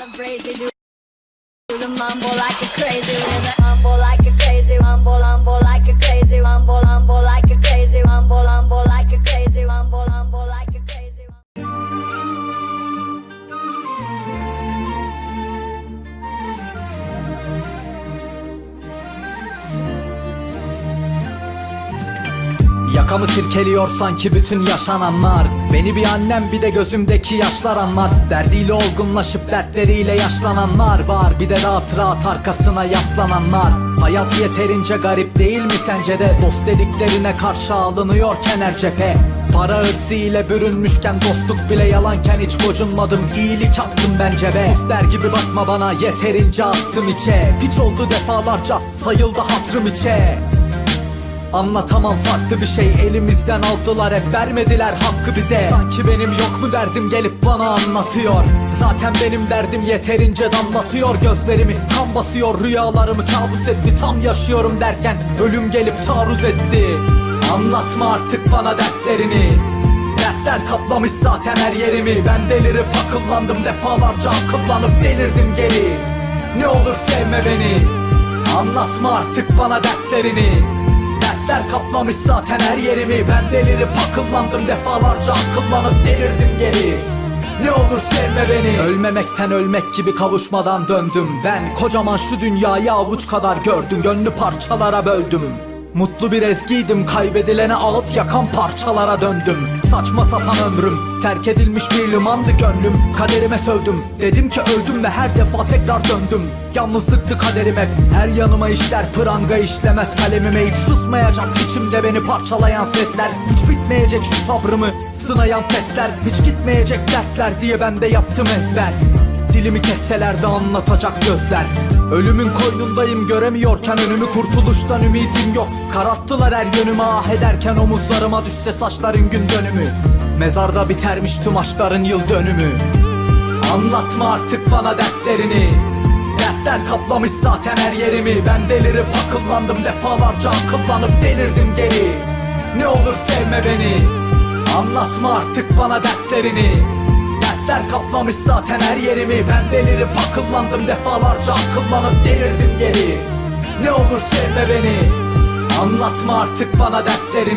I'm crazy, do the mumble like a crazy with a Yakamı sirkeliyor sanki bütün yaşananlar. Beni bir annem bir de gözümdeki yaşlar anlar. Derdiyle olgunlaşıp dertleriyle yaşlananlar var. Bir de rahat rahat arkasına yaslananlar. Hayat yeterince garip değil mi sence de? Dost dediklerine karşı alınıyorken her cephe. Para hırsı ile bürünmüşken dostluk bile yalanken hiç gocunmadım. İyilik yaptım bence be. Sus der gibi bakma bana yeterince attım içe. Piç oldu defalarca sayıldı hatrım içe Anlatamam farklı bir şey elimizden aldılar hep vermediler hakkı bize. Sanki benim yok mu derdim gelip bana anlatıyor. Zaten benim derdim yeterince damlatıyor. Gözlerimi Kan basıyor rüyalarımı kabus etti tam yaşıyorum derken Ölüm gelip taarruz etti. Anlatma artık bana dertlerini. Dertler kaplamış zaten her yerimi. Ben delirip akıllandım defalarca akıllanıp delirdim geri. Ne olur sevme beni. Anlatma artık bana dertlerini Dertler kaplamış zaten her yerimi. Ben delirip akıllandım defalarca akıllanıp delirdim geri. Ne olur sevme beni. Ölmemekten ölmek gibi kavuşmadan döndüm. Ben kocaman şu dünyayı avuç kadar gördüm. Gönlü parçalara böldüm Mutlu bir ezgiydim kaybedilene ağıt yakan parçalara döndüm. Saçma sapan ömrüm terk edilmiş bir limandı gönlüm. Kaderime sövdüm dedim ki öldüm ve her defa tekrar döndüm. Yalnızlıktı kaderim hep her yanıma işler pranga işlemez. Kalemime hiç susmayacak içimde beni parçalayan sesler. Hiç bitmeyecek şu sabrımı sınayan testler. Hiç gitmeyecek dertler diye ben de yaptım ezber Dilimi kesseler de anlatacak gözler. Ölümün koynundayım göremiyorken önümü. Kurtuluştan ümidim yok. Kararttılar her yönümü ah ederken omuzlarıma düşse saçların gün dönümü. Mezarda bitermiş tüm aşkların yıl dönümü. Anlatma artık bana dertlerini. Dertler kaplamış zaten her yerimi. Ben delirip akıllandım defalarca akıllanıp delirdim geri. Ne olur sevme beni. Anlatma artık bana dertlerini Dertler kaplamış zaten her yerimi. Ben delirip akıllandım defalarca akıllanıp delirdim geri. Ne olur sevme beni. Anlatma artık bana dertlerini